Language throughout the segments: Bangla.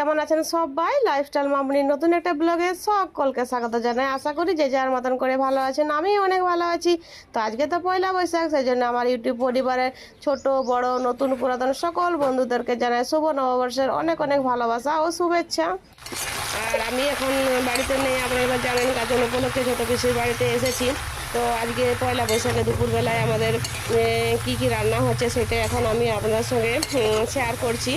কেমন আছেন সবাই? লাইফস্টাইল মামুনির নতুন একটা ব্লগে সকলকে স্বাগত জানাই। আশা করি যে যার মতন করে ভালো আছেন আমি অনেক ভালো আছি। তো আজকে তো পয়লা বৈশাখ সেই জন্য আমার ইউটিউব পরিবারের ছোট, বড়, নতুন, পুরাতন সকল বন্ধুদেরকে জানাই শুভ নববর্ষের অনেক অনেক ভালোবাসা ও শুভেচ্ছা। আর আমি এখন বাড়িতে নেই, আপনারা জানেন কাজল উপলক্ষে ছোটো পিসির বাড়িতে এসেছি। তো আজকে পয়লা বৈশাখে দুপুরবেলায় আমাদের কি কি রান্না হচ্ছে সেটা এখন আমি আপনার সঙ্গে শেয়ার করছি।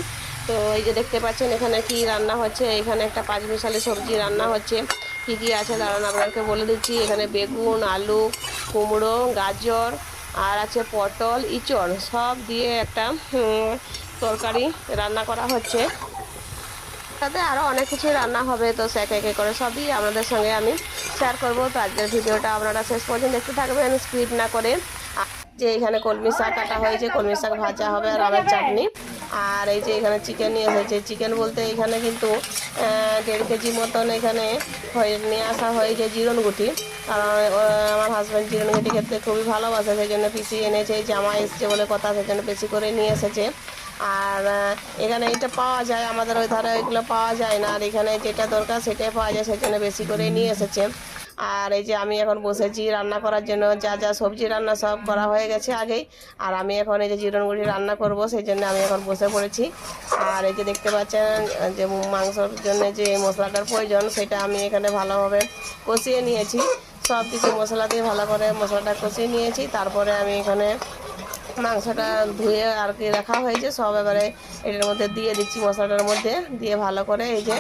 তো এই যে দেখতে পাচ্ছেন, এখানে কি রান্না হচ্ছে? এখানে একটা পাঁচ মিশালি সবজি রান্না হচ্ছে। কি কি আছে? দাঁড়ান আপনাকে বলে দিচ্ছি। এখানে বেগুন, আলু, কুমড়ো, গাজর, আর আছে পটল, ইঁচড়। সব দিয়ে একটা তরকারি রান্না করা হচ্ছে। সাথে আরও অনেক কিছু রান্না হবে, তো সে একে করে সবই আপনাদের সঙ্গে আমি শেয়ার করব। তো আজকের ভিডিওটা আপনারা শেষ পর্যন্ত দেখতে থাকবেন স্কিপ না করে। যে এখানে কলমি শাক কাটা হয়েছে, কলমি শাক ভাজা হবে আর আমের চাটনি। আর এই যে এখানে চিকেন নিয়ে এসেছে চিকেন বলতে এখানে কিন্তু দেড় কেজি মতন এখানে হয়ে নিয়ে আসা হয়েছে জিরন গুটি কারণ আমার হাজব্যান্ড জিরন গুটি খেতে খুবই ভালোবাসে সেই জন্য পিসি এনেছে, জামা এসছে বলে কথা জন্য বেশি করে নিয়ে এসেছে। আর এখানে এটা পাওয়া যায়, আমাদের ওই ধারে ওইগুলো পাওয়া যায় না। আর এখানে যেটা দরকার সেটাই পাওয়া যায় জন্য বেশি করে নিয়ে এসেছে। আর এই যে আমি এখন বসেছি রান্না করার জন্য, যা যা সবজি রান্না সব করা হয়ে গেছে আগেই। আর আমি এখন এই যে জিরনগুড়ি রান্না করব, সেই জন্য আমি এখন বসে পড়েছি। আর এই যে দেখতে পাচ্ছেন, যে মাংসর জন্য যে মশলাটার প্রয়োজন, সেটা আমি এখানে ভালোভাবে কষিয়ে নিয়েছি। সব কিছু মশলা দিয়ে ভালো করে মশলাটা কষিয়ে নিয়েছি। তারপরে আমি এখানে মাংসটা ধুয়ে আর কি রাখা হয়েছে, সব এবারে এটার মধ্যে দিয়ে দিচ্ছি মশলাটার মধ্যে। দিয়ে ভালো করে এই যে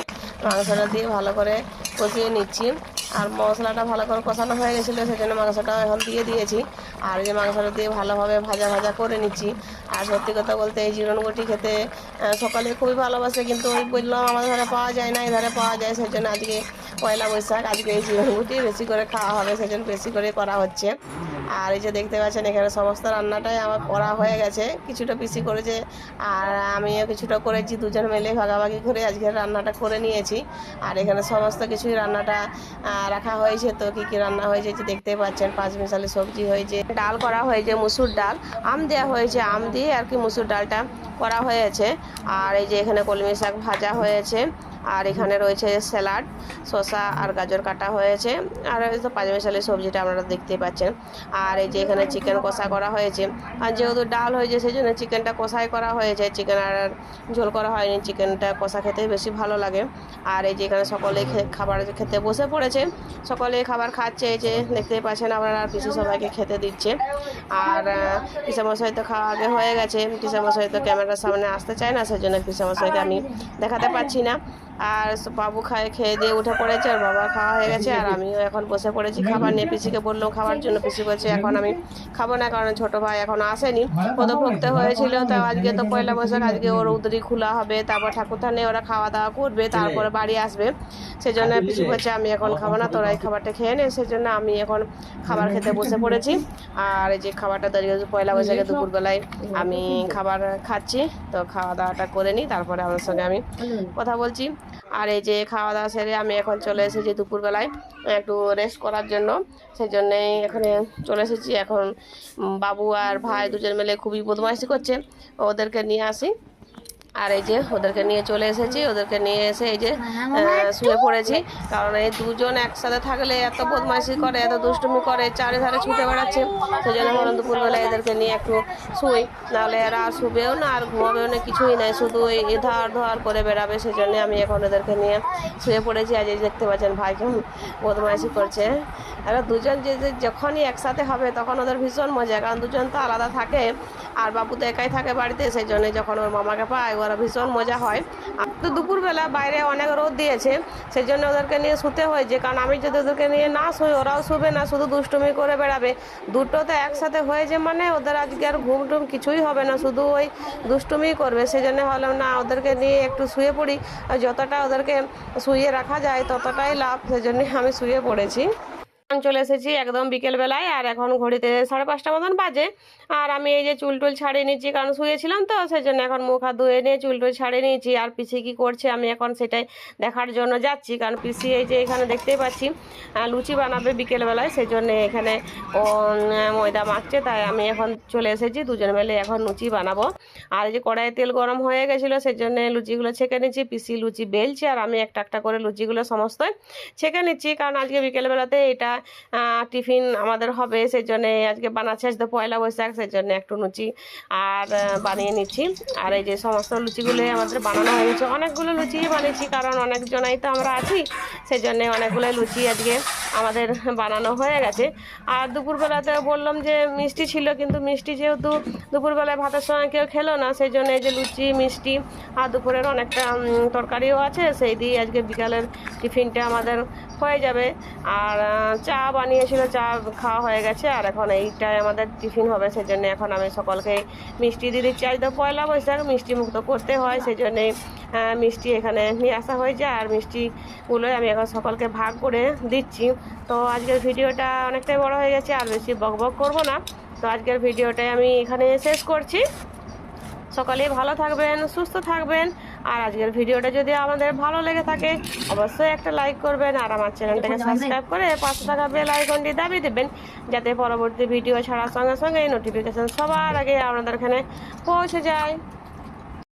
মাংসটা দিয়ে ভালো করে কষিয়ে নিচ্ছি। আর মশলাটা ভালো করে কষানো হয়ে গেছিল, সেজন্য মাংসটা এখন দিয়ে দিয়েছি। আর যে মাংসটা দিয়ে ভালোভাবে ভাজা ভাজা করে নিচ্ছি। আর সত্যি কথা বলতে এই জিরনগুটি খেতে সকালে খুবই ভালোবাসে, কিন্তু ওই বললাম আমাদের ঘরে পাওয়া যায় না এধারে পাওয়া যায় সেই জন্য আজকে পয়লা বৈশাখ, আজকে এই জিরনগুটি বেশি করে খাওয়া হবে সেই জন্য বেশি করে করা হচ্ছে। আর এই যে দেখতে পাচ্ছেন, এখানে সমস্ত রান্নাটাই আমার করা হয়ে গেছে। কিছুটা পিসি করেছে, আর আমিও কিছুটা করেছি। দুজন মিলে ভাগাভাগি করে আজকে রান্নাটা করে নিয়েছি। আর এখানে সমস্ত কিছুই রান্নাটা রাখা হয়েছে। তো কী কী রান্না হয়েছে যে দেখতেই পাচ্ছেন পাঁচ মিশালি সবজি হয়েছে, ডাল করা হয়েছে, মুসুর ডাল, আম দেওয়া হয়েছে, আম দিয়ে আর কি মুসুর ডালটা করা হয়েছে। আর এই যে এখানে কলমি শাক ভাজা হয়েছে। আর এখানে রয়েছে স্যালাড, শসা আর গাজর কাটা হয়েছে। আর তো পাঁচমিশালি সবজিটা আপনারা দেখতেই পাচ্ছেন। আর এই যে এখানে চিকেন কষা করা হয়েছে। আর যেহেতু ডাল হয়েছে সেই জন্য চিকেনটা কষাই করা হয়েছে। চিকেন আর ঝোল করা হয়নি, চিকেনটা কষা খেতে বেশি ভালো লাগে। আর এই যে এখানে সকলে খে- খাবার খেতে বসে পড়েছে। সকলে খাবার খাচ্ছে, এই যে দেখতেই পাচ্ছেন আপনারা, আর পিসি সবাইকে খেতে দিচ্ছে। আর পিসামশাই তো খাওয়া আগে হয়ে গেছে। পিসামশাই তো ক্যামেরার সামনে আসতে চায় না সেই জন্য পিসামশাইকে আমি দেখাতে পাচ্ছি না। আর বাবু খায়, খেয়ে দিয়ে উঠে পড়েছে, আর বাবা খাওয়া হয়ে গেছে, আর আমিও এখন বসে পড়েছি খাবার নিয়ে। পিসিকে বলল খাওয়ার জন্য পিসি বলছে, এখন আমি খাব না, কারণ ছোট ভাই এখন আসেনি। ও তো ভুগতে হয়েছিল, তো আজকে তো পয়লা বৈশাখ, আজকে ওর উদরি খোলা হবে, তারপর ঠাকুরথানে ওরা খাওয়া দাওয়া করবে, তারপরে বাড়ি আসবে। সেই জন্য পিসি বলছে, আমি এখন খাব না তোরা এই খাবারটা খেয়ে নে। জন্য আমি এখন খাবার খেতে বসে পড়েছি। আর এই যে খাবারটা আজকে পয়লা বৈশাখে দুপুরবেলায় আমি খাবার খাচ্ছি, তো খাওয়া দাওয়াটা করে নিই, তারপরে আমার সঙ্গে আমি কথা বলছি। আর এই যে খাওয়া দাওয়া সেরে আমি এখন চলে এসেছি দুপুরবেলায় একটু রেস্ট করার জন্য। সেই জন্যেই এখানে চলে এসেছি। এখন বাবু আর ভাই দুজন মিলে খুবই বদমাইশি করছে। ওদেরকে নিয়ে আসি। আর এই যে ওদেরকে নিয়ে চলে এসেছি ওদেরকে নিয়ে এসে এই যে শুয়ে পড়েছি। কারণ এই দুজন একসাথে থাকলে এত বদমাইশি করে এত দুষ্টুমি করে চারিধারে ছুটে বেড়াচ্ছে। সেই জন্য ভাবলাম দুপুরবেলা এদেরকে নিয়ে একটু শুই। নাহলে এরা আর শুবেও না আর ঘুমাবেও না কিছুই নাই। শুধু এই ধার ধার করে বেড়াবে সেই জন্য আমি এখন এদেরকে নিয়ে শুয়ে পড়েছি। আজ এই দেখতে পাচ্ছেন ভাই কেমন বদমাইশি করছে। এরা দুজন যে যে যখনই একসাথে হবে, তখন ওদের ভীষণ মজা। কারণ দুজন তো আলাদা থাকে, আর বাবু তো একাই থাকে বাড়িতে, সেই জন্য যখন ওর মামাকে পায়, ওরা ভীষণ মজা হয়। আর তো দুপুরবেলা বাইরে অনেক রোদ দিয়েছে, সেই জন্য ওদেরকে নিয়ে শুতে হয়েছে। কারণ আমি যদি ওদেরকে নিয়ে না শুই, ওরাও শুবে না, শুধু দুষ্টুমি করে বেড়াবে। দুটো তো একসাথে হয়েছে মানে ওদের আজকে আর ঘুম টুম কিছুই হবে না, শুধু ওই দুষ্টুমি করবে। সেই জন্য ভাবলাম, না, ওদেরকে নিয়ে একটু শুয়ে পড়ি। আর যতটা ওদেরকে শুয়ে রাখা যায়, ততটাই লাভ। সেই জন্য আমি শুয়ে পড়েছি। চলে এসেছি একদম বিকেলবেলায় আর এখন ঘড়িতে সাড়ে পাঁচটা মতন বাজে। আর আমি এই যে চুল টুল ছাড়িয়ে নিচ্ছি, কারণ শুয়েছিলাম তো সেই জন্য এখন মুখ হাত ধুয়ে নিয়ে চুল টুল ছাড়িয়ে নিয়েছি। আর পিসি কী করছে, আমি এখন সেটাই দেখার জন্য যাচ্ছি, কারণ পিসি এই যে এখানে দেখতেই পাচ্ছি লুচি বানাবে বিকেলবেলায় সেই জন্য এখানে ও ময়দা মাখছে, তাই আমি এখন চলে এসেছি, দুজন মিলে এখন লুচি বানাবো। আর এই যে কড়াইয়ে তেল গরম হয়ে গেছিল সেই জন্য লুচিগুলো ছেঁকে নিচ্ছি, পিসি লুচি বেলছে, আর আমি একটা একটা করে লুচিগুলো সমস্তই ছেঁকে নিচ্ছি, কারণ আজকে বিকেলবেলাতে এটা টিফিন আমাদের হবে সেই জন্য আজকে বানাচ্ছি আজ তো পয়লা বৈশাখ সেই জন্য একটু লুচি আর বানিয়ে নিচ্ছি। আর এই যে সমস্ত লুচিগুলোই আমাদের বানানো হয়ে গেছে অনেকগুলো লুচি বানিয়েছি, কারণ অনেকজনাই তো আমরা আছি সেই জন্য অনেকগুলো লুচি আজকে আমাদের বানানো হয়ে গেছে। আর দুপুরবেলাতে বললাম যে মিষ্টি ছিল, কিন্তু মিষ্টি যেহেতু দুপুরবেলায় ভাতের সঙ্গে কেউ খেলো না সেই জন্য এই যে লুচি, মিষ্টি আর দুপুরের অনেকটা তরকারিও আছে, সেই দিয়ে আজকে বিকালের টিফিনটা আমাদের হয়ে যাবে। আর চা বানিয়েছিল, চা খাওয়া হয়ে গেছে। আর এখন এইটাই আমাদের টিফিন হবে সেই জন্য এখন আমি সকলকে মিষ্টি দিচ্ছি। আজ তো পয়লা বৈশাখ মিষ্টি মুক্ত করতে হয় সেই জন্যে মিষ্টি এখানে নিয়ে আসা হয়েছে। আর মিষ্টিগুলোই আমি এখন সকলকে ভাগ করে দিচ্ছি। তো আজকের ভিডিওটা অনেকটাই বড় হয়ে গেছে, আর বেশি বক বক করব না। তো আজকের ভিডিওটাই আমি এখানে শেষ করছি। সকালে ভালো থাকবেন, সুস্থ থাকবেন। আর আজকের ভিডিওটা যদি আমাদের ভালো লেগে থাকে অবশ্যই একটা লাইক করবেন আর আমার চ্যানেলটাকে সাবস্ক্রাইব করে পাশে থাকা বেল আইকনটি দাবিয়ে দেবেন যাতে পরবর্তী ভিডিও ছাড়ার সঙ্গে সঙ্গে নোটিফিকেশান সবার আগে আপনাদের এখানে পৌঁছে যায়।